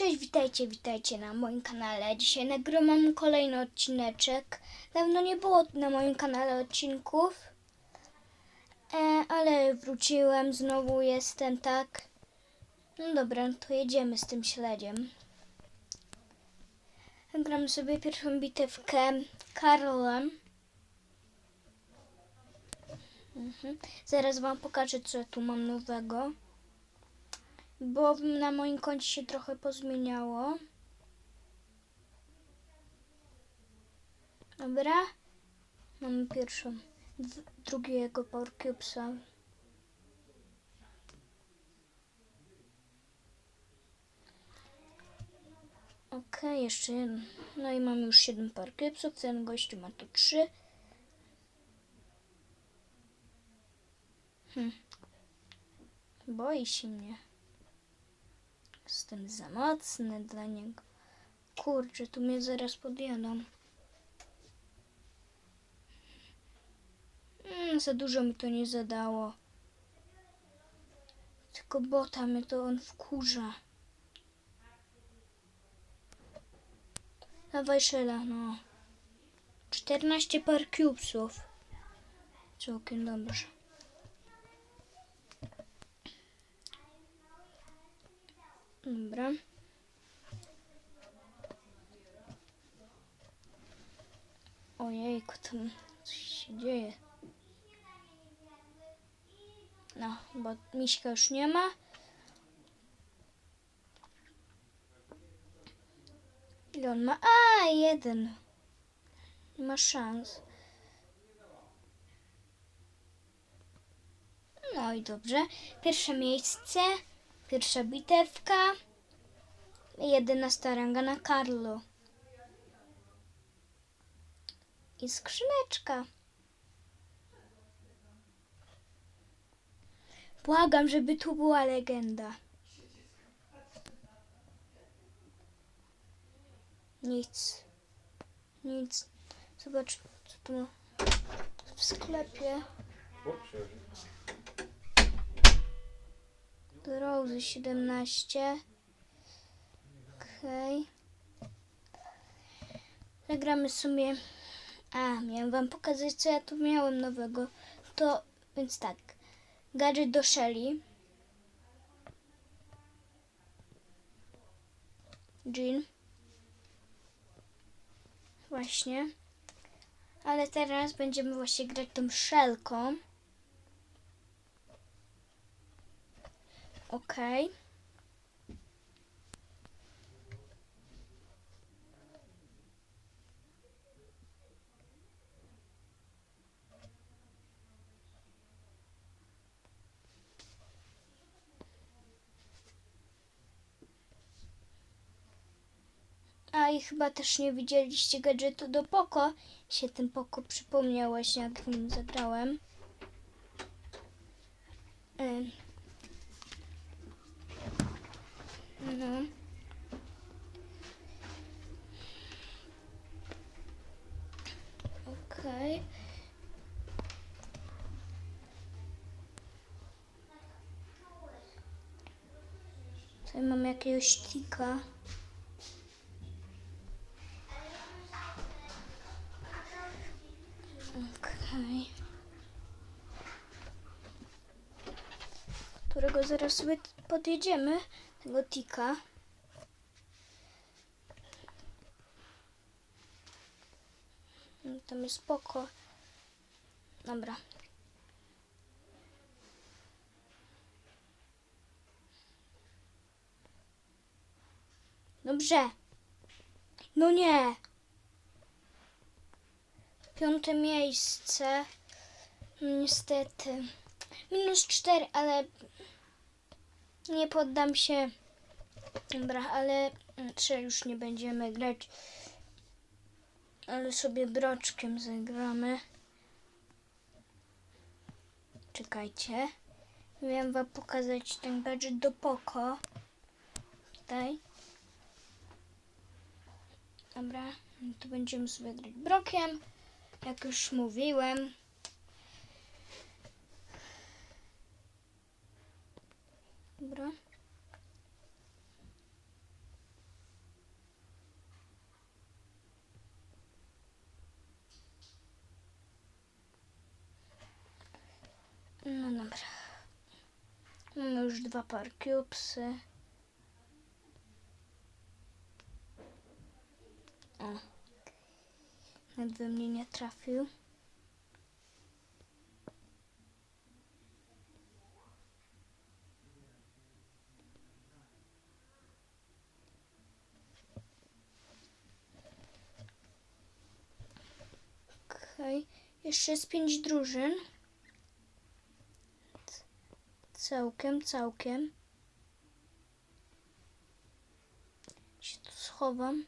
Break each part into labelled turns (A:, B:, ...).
A: Cześć, witajcie, witajcie na moim kanale. Dzisiaj nagrywam kolejny odcineczek. Dawno nie było na moim kanale odcinków, e, ale wróciłem, znowu jestem, tak. No dobra, to jedziemy z tym śledziem. Gram sobie pierwszą bitewkę Karolem. Mhm. Zaraz wam pokażę, co tu mam nowego bo na moim koncie się trochę pozmieniało. Dobra. Mamy pierwszą, drugiego Power Cubesa. Okej, jeszcze jeden. No i mamy już 7 Power Cubesów, ten gościu ma tu 3. Hm. Boi się mnie. Jestem za mocny dla niego. Kurczę, tu mnie zaraz podjadą. Mm, za dużo mi to nie zadało. Tylko bota mnie to on wkurza. Dawaj szela, no. 14 par cubesów. Całkiem dobrze. Dobra. Ojejku, tam coś się dzieje. No, bo miśka już nie ma. Ile on ma? A, jeden. Nie ma szans. No i dobrze. Pierwsze miejsce. Pierwsza bitewka. Jedenasta ranga na Carlo. I skrzyneczka. Błagam, żeby tu była legenda. Nic. Nic. Zobacz, co tu ma w sklepie. Rose 17. Okej. Zagramy sobie. A, miałem wam pokazać, co ja tu miałem nowego. To, więc tak. Gadżet do Shelly. Jean. Właśnie. Ale teraz będziemy właśnie grać tą szelką. Okej. A i chyba też nie widzieliście gadżetu do Poko. Się ten Poko przypomniał właśnie jak w nim zagrałem. Em. No. Okej. Tutaj mam jakiegoś tika. Okej. Którego zaraz sobie podjedziemy. Tego tika. No, Tam jest spoko. Dobra. Dobrze. No nie. Piąte miejsce. No Niestety. Minus cztery, ale nie poddam się. Dobra, ale trzy już nie będziemy grać. Ale sobie broczkiem zagramy. Czekajcie. Miałem wam pokazać ten gadżet do Poko. Tutaj. Dobra, no tu będziemy sobie grać brokiem, jak już mówiłem. Dobra. No dobra. Mamy już dwa par cubesy. O. We mnie nie trafił. Okej. Jeszcze jest pięć drużyn. Całkiem, całkiem. Się tu schowam.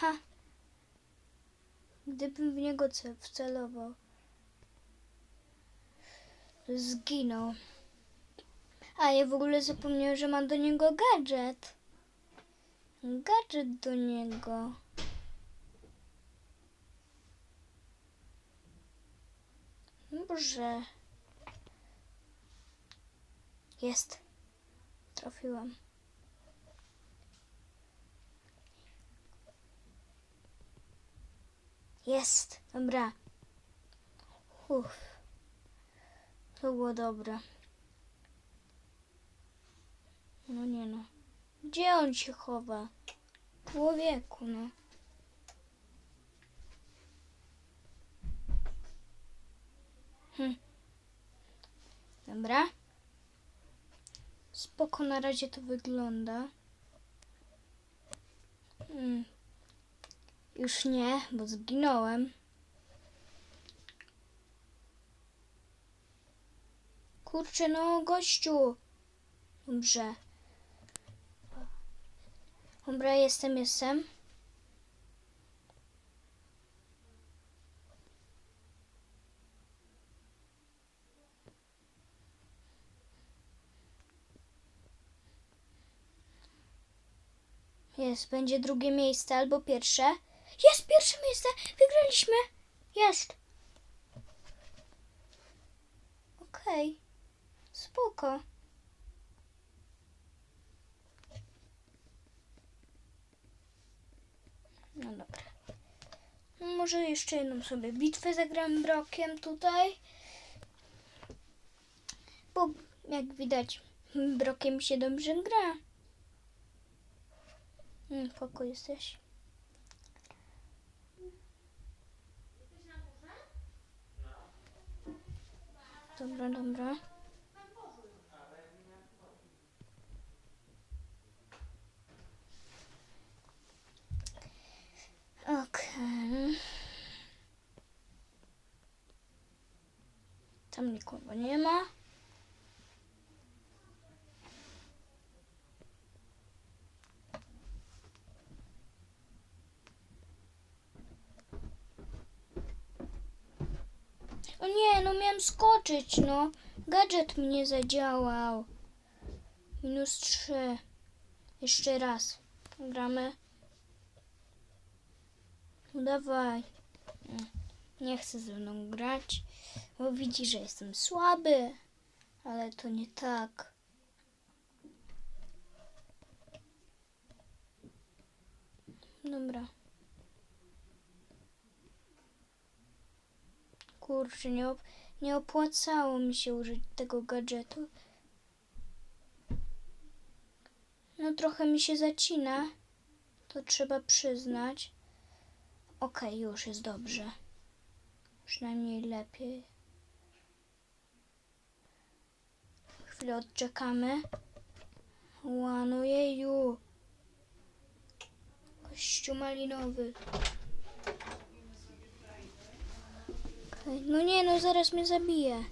A: Ha! Gdybym w niego ce- wcelował, zginął. A ja w ogóle zapomniałem, że mam do niego gadżet. Gadżet do niego. Dobrze. Jest. Trafiłam. Jest. Dobra. Uff. To było dobre. No nie no. Gdzie on się chowa? Człowieku, no. Hm. Dobra. Spoko na razie to wygląda. Mm. Już nie, bo zginąłem. Kurczę, no gościu. Dobrze. Dobra, jestem, jestem. Jest, będzie drugie miejsce albo pierwsze. Jest pierwsze miejsce! Wygraliśmy! Jest! Okej. Spoko. No dobra. Może jeszcze jedną sobie bitwę zagram brokiem tutaj. Bo jak widać, brokiem się dobrze gra. Poko jesteś. Dobra, dobra. Okej. Tam nikogo nie ma. O nie, no miałem skoczyć, no. Gadżet mnie zadziałał. Minus trzy. Jeszcze raz. Gramy. No dawaj. Nie, chce ze mną grać, bo widzi, że jestem słaby. Ale to nie tak. Dobra. Kurczę, nie, op- nie opłacało mi się użyć tego gadżetu. No trochę mi się zacina. To trzeba przyznać. Okej, już jest dobrze. Przynajmniej lepiej. Chwilę odczekamy. Łanujeju. Kościół malinowy. No nie, no zaraz mnie zabije.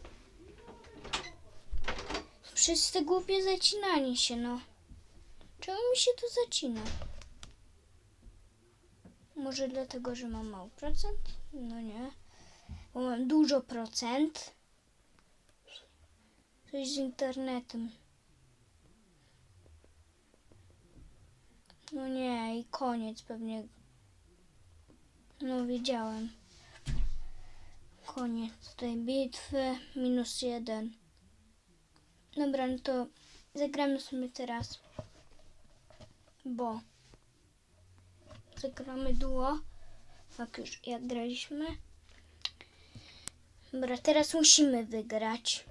A: Przez te głupie zacinanie się, no. Czemu mi się to zacina? Może dlatego, że mam mało procent? No nie. Bo mam dużo procent. Coś z internetem. No nie, i koniec pewnie. No wiedziałem. Koniec tej bitwy. Minus jeden. Dobra, no to zagramy sobie teraz. Bo zagramy duo. Jak już jak graliśmy. Dobra, teraz musimy wygrać.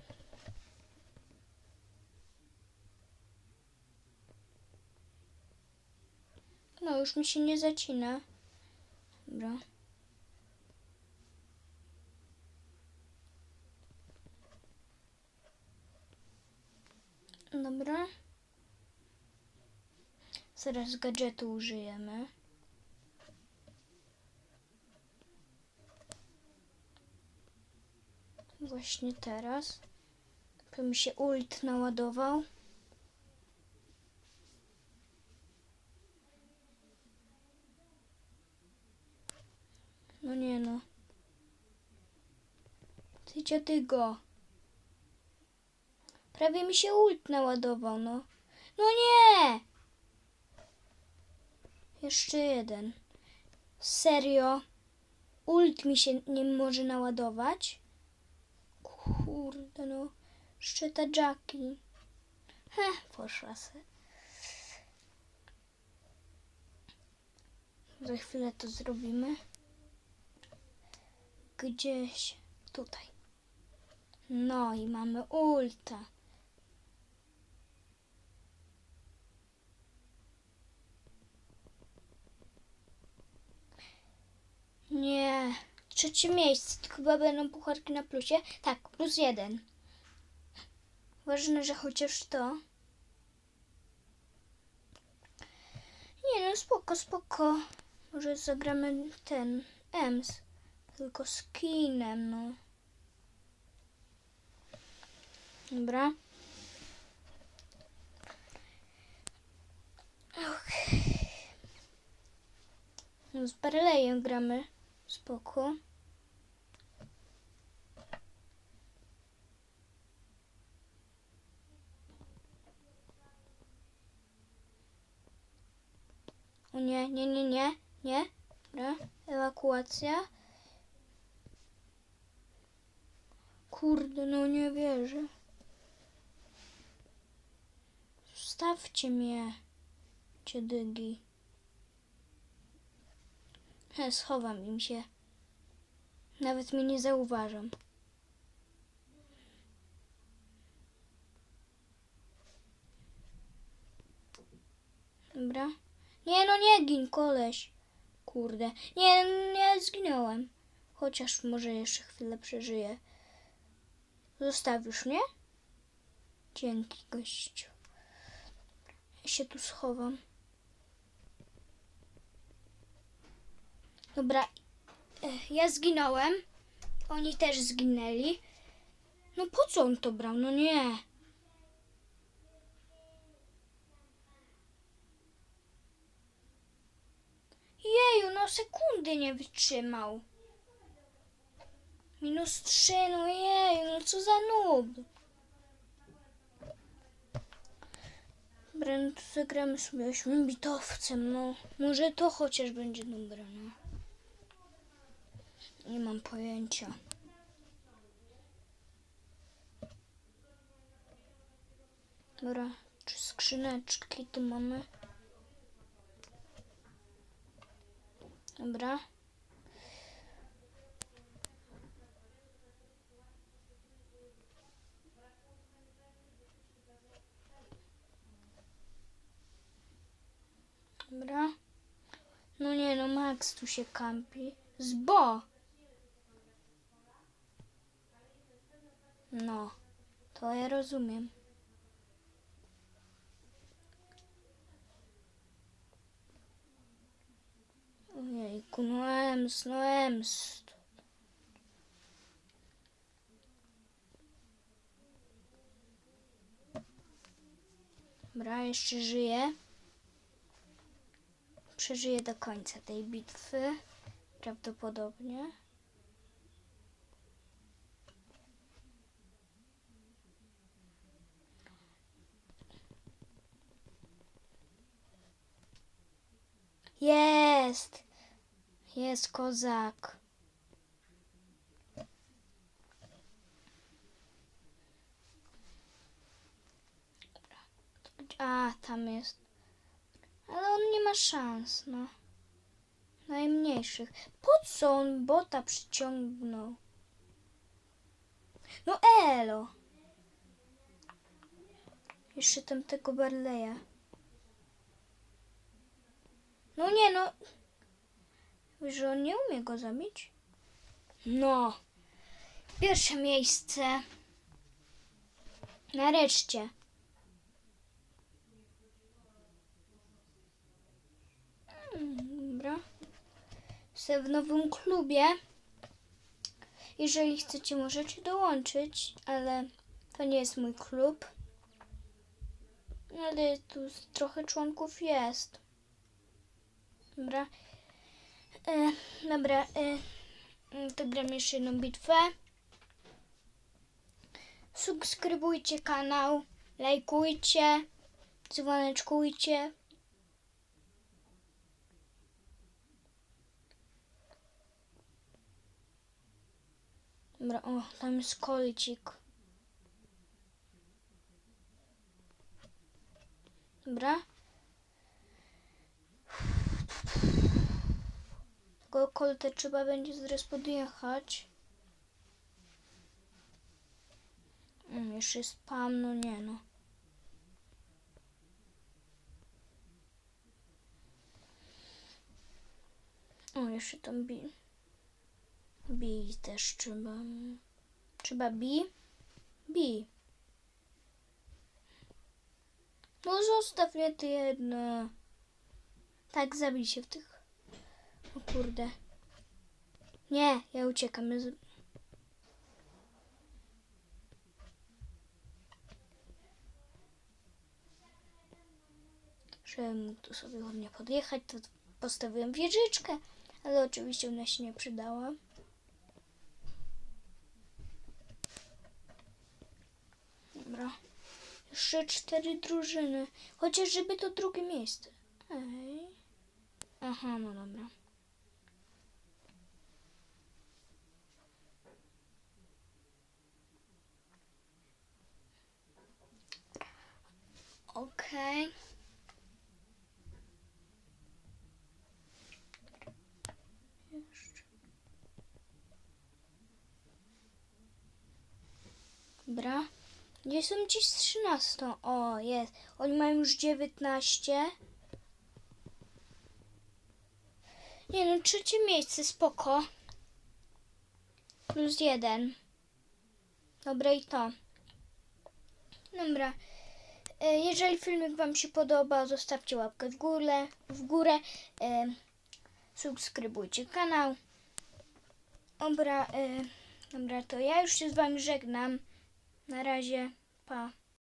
A: No, już mi się nie zacina. Dobra. Dobra. Zaraz gadżetu użyjemy. Właśnie teraz. By mi się ult naładował. No nie no. Ty ty go. Prawie mi się ult naładował, no. No nie! Jeszcze jeden. Serio? Ult mi się nie może naładować? Kurde no. Jeszcze ta Jackie. Heh, poszła se. Za chwilę to zrobimy. Gdzieś tutaj. No i mamy ulta. Nie. Trzecie miejsce. To chyba będą pucharki na plusie. Tak, plus jeden. Ważne, że chociaż to. Nie no, spoko, spoko. Może zagramy ten Ems. Tylko skinem, no. Dobra. Okej. No, z Barleyem gramy. Spoko. O nie, nie, nie, nie, nie. Dobra. Ewakuacja. Kurde, no nie wierzę. Zostawcie mnie, ciedygi. He, schowam im się. Nawet mnie nie zauważam. Dobra. Nie, no nie gin, koleś. Kurde. Nie, nie zginąłem. Chociaż może jeszcze chwilę przeżyję. Zostawisz mnie? Dzięki, gościu. Ja się tu schowam. Dobra, ja zginąłem. Oni też zginęli. No po co on to brał? No nie. Jeju, no sekundy nie wytrzymał. Minus trzy, no jeju, no co za noob. Dobra, no to zagramy sobie ośmiobitowcem, no. Może to chociaż będzie dobre, no. Nie mam pojęcia. Dobra, czy skrzyneczki tu mamy? Dobra. Dobra. No nie no, Max tu się kampi. Zbo! No, to ja rozumiem. Ojejku, no ems, no ems. Dobra, jeszcze żyje. Przeżyję do końca tej bitwy. Prawdopodobnie. Jest! Jest kozak. A, tam jest. Ale on nie ma szans, no. Najmniejszych. Po co on bota przyciągnął? No elo. Jeszcze tam tego Barleya. No nie no. Że on nie umie go zabić? No. Pierwsze miejsce. Nareszcie. Mm, Dobra. Jestem w nowym klubie. Jeżeli chcecie, możecie dołączyć, ale to nie jest mój klub. Ale tu trochę członków jest. Dobra. E, dobra. E, mm, to gram jeszcze jedną bitwę. Subskrybujcie kanał, lajkujcie, dzwoneczkujcie. Dobra, o, tam jest kolcik. Dobra. Tego koltę trzeba będzie zaraz podjechać. Mm, jeszcze spam, no nie no. O, jeszcze tam bi. Bi też trzeba. Trzeba bi? Bi. No zostaw mnie ty jedno. Tak, zabij się w tych. O kurde. Nie, ja uciekam. mógł tu sobie ładnie podjechać, to postawiłem wieżyczkę, ale oczywiście ona się nie przydała. Dobra. Jeszcze cztery drużyny. Chociaż żeby to drugie miejsce. Ej. Aha, no dobra. Okej. Jeszcze. Dobra. Gdzie są ci z 13? O, jest. Oni mają już 19. Nie no, trzecie miejsce, spoko. Plus jeden. Dobra i to. Dobra. E, Jeżeli filmik Wam się podoba, zostawcie łapkę w górę. W górę. E, subskrybujcie kanał. Dobra, e, dobra, to ja już się z Wami żegnam. Na razie, pa.